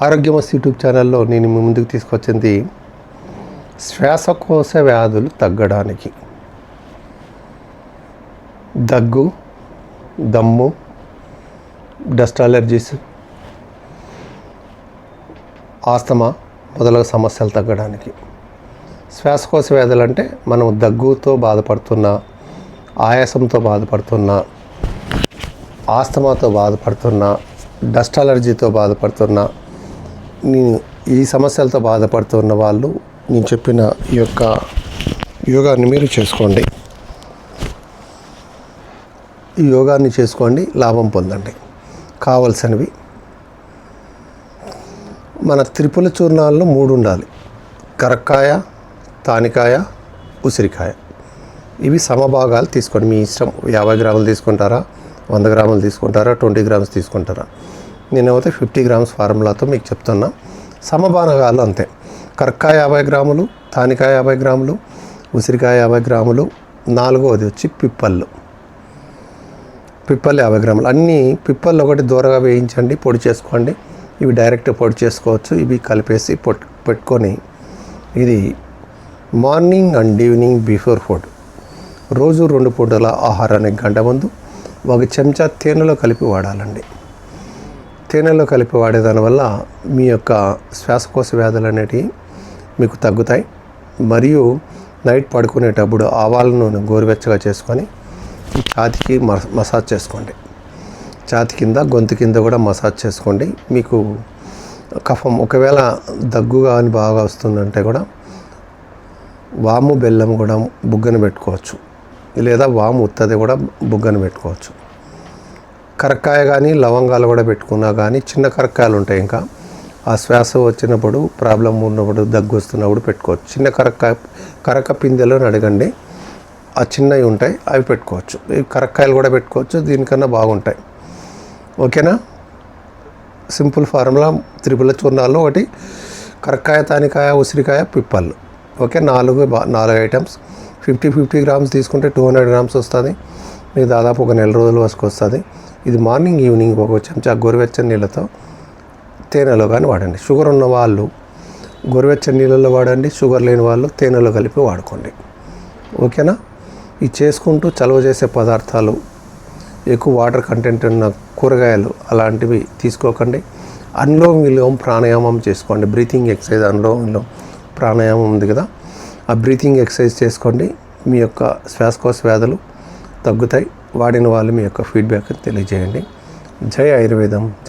ఆరోగ్యమస్ YouTube ఛానల్లో నేను మీ ముందుకు తీసుకొచ్చింది శ్వాసకోశ వ్యాధులు తగ్గడానికి. దగ్గు దమ్ము డస్ట్ అలర్జీస్ ఆస్తమా మొదలగు సమస్యలు తగ్గడానికి. శ్వాసకోశ వ్యాధులు అంటే మనం దగ్గుతో బాధపడుతున్న ఆయాసంతో బాధపడుతున్న ఆస్తమాతో బాధపడుతున్న డస్ట్ అలర్జీతో బాధపడుతున్న నేను ఈ సమస్యలతో బాధపడుతున్న వాళ్ళు నేను చెప్పిన ఈ యొక్క యోగాన్ని మీరు చేసుకోండి. ఈ యోగాన్ని చేసుకోండి లాభం పొందండి. కావలసినవి మన త్రిపుల చూర్ణాల్లో మూడు ఉండాలి. కరక్కాయ తానికాయ ఉసిరికాయ. ఇవి సమభాగాలు తీసుకోండి. మీ ఇష్టం యాభై గ్రాములు తీసుకుంటారా వంద గ్రాములు తీసుకుంటారా ట్వంటీ గ్రామ్స్ తీసుకుంటారా? నేనైతే ఫిఫ్టీ గ్రామ్స్ ఫార్ములాతో మీకు చెప్తున్నా. సమభాగాలు అంతే. కరక్కాయ యాభై గ్రాములు తానికాయ యాభై గ్రాములు ఉసిరికాయ యాభై గ్రాములు నాలుగోది వచ్చి పిప్పళ్ళు. పిప్పలు యాభై గ్రాములు. అన్నీ పిప్పళ్ళు ఒకటి దూరగా వేయించండి పొడి చేసుకోండి. ఇవి డైరెక్ట్ పొడి చేసుకోవచ్చు. ఇవి కలిపేసి పొట్ పెట్టుకొని ఇది morning and evening before food. రోజు రెండు పూటల ఆహారానికి గంట ముందు ఒక చెంచా తేనెలో కలిపి వాడాలండి. తేనెలో కలిపి వాడేదాని వల్ల మీ యొక్క శ్వాసకోశ వ్యాధులు అనేటివి మీకు తగ్గుతాయి. మరియు నైట్ పడుకునేటప్పుడు ఆవాల నూనె గోరువెచ్చగా చేసుకొని ఛాతికి మస మసాజ్ చేసుకోండి. ఛాతి కింద గొంతు కింద కూడా మసాజ్ చేసుకోండి. మీకు కఫం ఒకవేళ దగ్గు కానీ బాగా వస్తుందంటే కూడా వాము బెల్లం కూడా బుగ్గన పెట్టుకోవచ్చు. లేదా వాము ఉత్తది కూడా బుగ్గన పెట్టుకోవచ్చు. కరక్కాయ కానీ లవంగాలు కూడా పెట్టుకున్నా కానీ చిన్న కరక్కాయలు ఉంటాయి ఇంకా. ఆ శ్వాస వచ్చినప్పుడు ప్రాబ్లం ఉన్నప్పుడు దగ్గు వస్తున్నప్పుడు పెట్టుకోవచ్చు. చిన్న కరక్కాయ కరక పిందెలో అడగండి. ఆ చిన్నవి ఉంటాయి అవి పెట్టుకోవచ్చు. కరక్కాయలు కూడా పెట్టుకోవచ్చు దీనికన్నా బాగుంటాయి. ఓకేనా? సింపుల్ ఫార్ములా త్రిపుల చూర్ణాల్లో ఒకటి కరక్కాయ తానికాయ ఉసిరికాయ పిప్పళ్ళు. ఓకే నాలుగు నాలుగు ఐటమ్స్. ఫిఫ్టీ ఫిఫ్టీ గ్రామ్స్ తీసుకుంటే టూ హండ్రెడ్ గ్రామ్స్ వస్తుంది. మీకు దాదాపు ఒక నెల రోజుల వరకు వస్తుంది. ఇది మార్నింగ్ ఈవినింగ్ ఒక చెంచా గోరువెచ్చని నీళ్ళతో తేనెలో కానీ వాడండి. షుగర్ ఉన్న వాళ్ళు గోరువెచ్చని నీళ్ళలో వాడండి షుగర్ లేని వాళ్ళు తేనెలో కలిపి వాడుకోండి. ఓకేనా? ఇది చేసుకుంటూ చలవ చేసే పదార్థాలు ఎక్కువ వాటర్ కంటెంట్ ఉన్న కూరగాయలు అలాంటివి తీసుకోకండి. అనులోమ విలోమ ప్రాణాయామం చేసుకోండి. బ్రీతింగ్ ఎక్సర్సైజ్ అనులోమ విలోమ ప్రాణాయామం ఉంది కదా. ఆ బ్రీతింగ్ ఎక్సర్సైజ్ చేసుకోండి. మీ యొక్క శ్వాసకోశ వ్యాధులు తగ్గుతాయి. వాడిన వాళ్ళు మీ యొక్క ఫీడ్బ్యాక్ తెలియజేయండి. జై ఆయుర్వేదం.